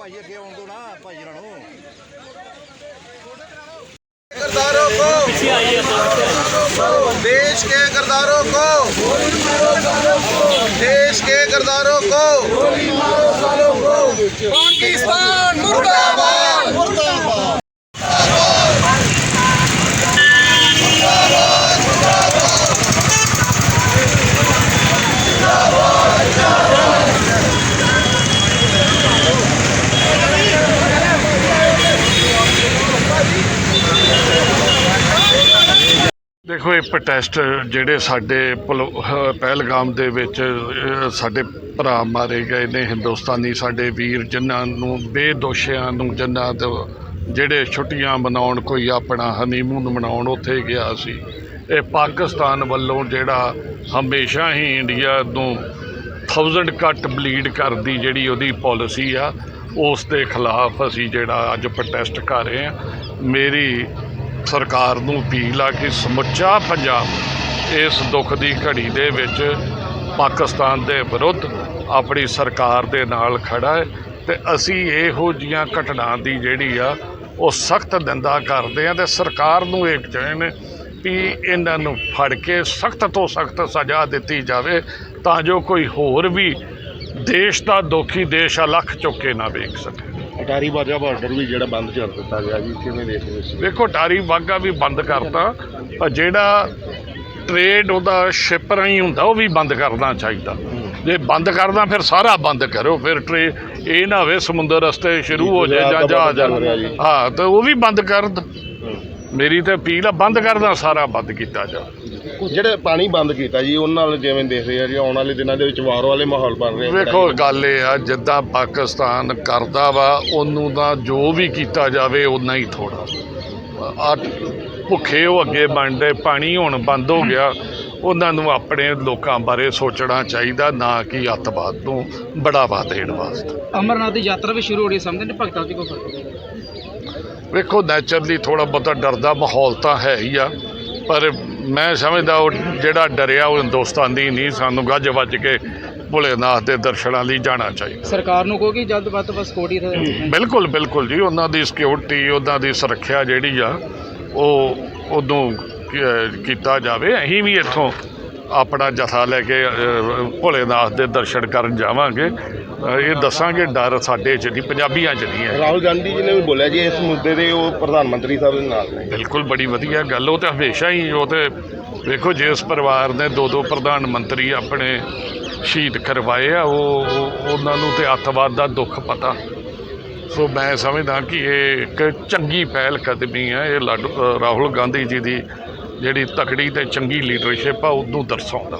ਭਾਈ ਅੱਗੇ ਆਉਣ ਦੋ ਨਾ ਭਾਈ ਜਣਾ ਨੂੰ किरदारों को देश के किरदारों को देश के किरदारों को पाकिस्तान ਦੇਖੋ, ਇਹ ਪ੍ਰੋਟੈਸਟ ਜਿਹੜੇ ਸਾਡੇ ਪਲੋ- ਪਹਿਲਗਾਮ ਦੇ ਵਿੱਚ ਸਾਡੇ ਭਰਾ ਮਾਰੇ ਗਏ ਨੇ, ਹਿੰਦੁਸਤਾਨੀ ਸਾਡੇ ਵੀਰ, ਜਿਨ੍ਹਾਂ ਨੂੰ, ਬੇਦੋਸ਼ਿਆਂ ਨੂੰ, ਜਿਨ੍ਹਾਂ ਦੇ ਜਿਹੜੇ ਛੁੱਟੀਆਂ ਮਨਾਉਣ, ਕੋਈ ਆਪਣਾ ਹਨੀਮੂਨ ਮਨਾਉਣ ਉੱਥੇ ਗਿਆ ਸੀ। ਇਹ ਪਾਕਿਸਤਾਨ ਵੱਲੋਂ ਜਿਹੜਾ ਹਮੇਸ਼ਾ ਹੀ ਇੰਡੀਆ ਨੂੰ 1000 ਕੱਟ ਬਲੀਡ ਕਰਦੀ ਜਿਹੜੀ ਉਹਦੀ ਪਾਲਿਸੀ ਆ, ਉਸ ਦੇ ਖਿਲਾਫ ਅਸੀਂ ਜਿਹੜਾ ਅੱਜ ਪ੍ਰੋਟੈਸਟ ਕਰ ਰਹੇ ਹਾਂ। ਮੇਰੀ ਸਰਕਾਰ ਨੂੰ ਅਪੀਲ ਆ ਕਿ ਸਮੁੱਚਾ ਪੰਜਾਬ ਇਸ ਦੁੱਖ ਦੀ ਘੜੀ ਦੇ ਵਿੱਚ ਪਾਕਿਸਤਾਨ ਦੇ ਵਿਰੁੱਧ ਆਪਣੀ ਸਰਕਾਰ ਦੇ ਨਾਲ ਖੜਾ ਹੈ ਤੇ ਅਸੀਂ ਇਹੋ ਜੀਆਂ ਘਟਨਾ ਦੀ ਜਿਹੜੀ ਆ, ਉਹ ਸਖਤ ਨਿੰਦਾ ਕਰਦੇ ਆ ਤੇ ਸਰਕਾਰ ਨੂੰ ਇੱਕ ਚਾਹੇ ਵੀ ਇਹਨਾਂ ਨੂੰ ਫੜ ਕੇ ਸਖਤ ਤੋਂ ਸਖਤ ਸਜ਼ਾ ਦਿੱਤੀ ਜਾਵੇ ਤਾਂ ਜੋ ਕੋਈ ਹੋਰ ਵੀ ਦੇਸ਼ ਦਾ ਦੋਖੀ ਦੇਸ਼ ਅਲੱਖ ਚੁੱਕੇ ਨਾ ਵੇਖ ਸਕੇ। ਅਟਾਰੀ ਬਾਜਾ ਬਾਰਡਰ ਵੀ ਜਿਹੜਾ ਬੰਦ ਕਰ ਦਿੱਤਾ ਗਿਆ ਜੀ ਕਿਵੇਂ ਦੇਖਦੇ ਹੋ ਵੇਖੋ ਟਾਰੀ ਵਾਗਾ ਵੀ ਬੰਦ ਕਰਤਾ ਪਰ ਜਿਹੜਾ ਟ੍ਰੇਡ ਉਹਦਾ ਸ਼ਿਪ ਰਾਹੀਂ ਹੁੰਦਾ ਉਹ ਵੀ ਬੰਦ ਕਰਨਾ ਚਾਹੀਦਾ। ਜੇ ਬੰਦ ਕਰਦਾ ਫਿਰ ਸਾਰਾ ਬੰਦ ਕਰੋ ਫਿਰ ਟ੍ਰੇ ਇਹ ਨਾ ਹੋਵੇ ਸਮੁੰਦਰ ਰਸਤੇ ਸ਼ੁਰੂ ਹੋ ਜਾਏ ਜਾਂ ਜੀ। ਹਾਂ ਤਾਂ ਉਹ ਵੀ ਬੰਦ ਕਰ ਮੇਰੀ ਤੇ ਅਪੀਲ ਆ ਬੰਦ ਕਰਦਾ ਸਾਰਾ ਬੰਦ ਕੀਤਾ ਜਾ ਜਿਹੜੇ ਪਾਣੀ ਬੰਦ ਕੀਤਾ ਜੀ ਉਹਨਾਂ ਨਾਲ ਜਿਵੇਂ ਦੇਖ ਰਹੇ ਆ ਜੀ ਆਉਣ ਵਾਲੇ ਦਿਨਾਂ ਦੇ ਵਿੱਚ ਵਾਰ ਵਾਲੇ ਮਾਹੌਲ ਬਣ ਰਹੇ ਆ। ਵੇਖੋ ਗੱਲ ਇਹ ਆ ਜਿੱਦਾਂ ਪਾਕਿਸਤਾਨ ਕਰਦਾ ਵਾ ਉਹਨੂੰ ਤਾਂ ਜੋ ਵੀ ਕੀਤਾ ਜਾਵੇ ਉਨਾ ਹੀ ਥੋੜਾ ਆ ਭੁੱਖੇ ਉਹ ਅੱਗੇ ਬਣਦੇ ਪਾਣੀ ਹੁਣ ਬੰਦ ਹੋ ਗਿਆ ਉਹਨਾਂ ਨੂੰ ਆਪਣੇ ਲੋਕਾਂ ਬਾਰੇ ਸੋਚਣਾ ਚਾਹੀਦਾ ਨਾ ਕਿ ਅੱਤਵਾਦ ਨੂੰ ਬੜਾਵਾ ਦੇਣ ਵਾਸਤੇ। ਅਮਰਨਾਥ ਦੀ ਯਾਤਰਾ ਵੀ ਸ਼ੁਰੂ ਹੋ ਰਹੀ ਸਮਝਦੇ ਨੇ ਭਗਤਾਂ 'ਚ ਕੋਈ ਫ਼ਰਕ ਵੇਖੋ ਨੈਚੁਰਲੀ ਥੋੜਾ ਬਹੁਤਾ ਡਰ ਦਾ ਮਾਹੌਲ ਤਾਂ ਹੈ ਹੀ ਆ ਪਰ ਮੈਂ ਸਮਝਦਾ ਉਹ ਜਿਹੜਾ ਡਰਿਆ ਉਹ ਹਿੰਦੁਸਤਾਨੀ ਨਹੀਂ ਸਾਨੂੰ ਗੱਜ ਵੱਜ ਕੇ ਭੋਲੇਨਾਥ ਦੇ ਦਰਸ਼ਨਾਂ ਲਈ ਜਾਣਾ ਚਾਹੀਦਾ। ਸਰਕਾਰ ਨੂੰ ਕਹੋ ਕਿ ਜਲਦ ਵੱਧ ਤੋਂ ਵੱਧ ਸਕਿਉਰਟੀ ਦਾ ਬਿਲਕੁਲ ਬਿਲਕੁਲ ਜੀ ਉਹਨਾਂ ਦੀ ਸਿਕਿਉਰਿਟੀ ਉਹਨਾਂ ਦੀ ਸੁਰੱਖਿਆ ਜਿਹੜੀ ਆ ਉਹ ਉਦੋਂ ਕੀਤਾ ਜਾਵੇ। ਅਸੀਂ ਵੀ ਇੱਥੋਂ ਆਪਣਾ ਜਥਾ ਲੈ ਕੇ ਭੋਲੇਨਾਥ ਦੇ ਦਰਸ਼ਨ ਕਰਨ ਜਾਵਾਂਗੇ। ਇਹ ਦੱਸਾਂਗੇ ਡਰ ਸਾਡੇ 'ਚ ਨਹੀਂ ਪੰਜਾਬੀਆਂ 'ਚ ਨਹੀਂ ਹੈ। ਰਾਹੁਲ ਗਾਂਧੀ ਜੀ ਨੇ ਵੀ ਬੋਲਿਆ ਜੀ ਇਸ ਮੁੱਦੇ ਦੇ ਉਹ ਪ੍ਰਧਾਨ ਮੰਤਰੀ ਸਾਹਿਬ ਦੇ ਨਾਲ ਨੇ। ਬਿਲਕੁਲ ਬੜੀ ਵਧੀਆ ਗੱਲ ਉਹ ਤੇ ਹਮੇਸ਼ਾ ਹੀ ਉਹ ਤੇ ਵੇਖੋ ਜਿਸ ਪਰਿਵਾਰ ਨੇ ਦੋ ਦੋ ਪ੍ਰਧਾਨ ਮੰਤਰੀ ਆਪਣੇ ਸ਼ਹੀਦ ਕਰਵਾਏ ਆ ਉਹ ਉਹ- ਉਹਨਾਂ ਨੂੰ ਤੇ ਅੱਤਵਾਦ ਦਾ ਦੁੱਖ ਪਤਾ। ਸੋ ਮੈਂ ਸਮਝਦਾ ਕਿ ਇਹ ਇੱਕ ਚੰਗੀ ਪਹਿਲ ਕਦਮੀ ਹੈ ਇਹ ਰਾਹੁਲ ਗਾਂਧੀ ਜੀ ਦੀ ਜਿਹੜੀ ਤਕੜੀ ਤੇ ਚੰਗੀ ਲੀਡਰਸ਼ਿਪ ਆ ਉਦੋਂ ਦਰਸਾਉਂਦਾ।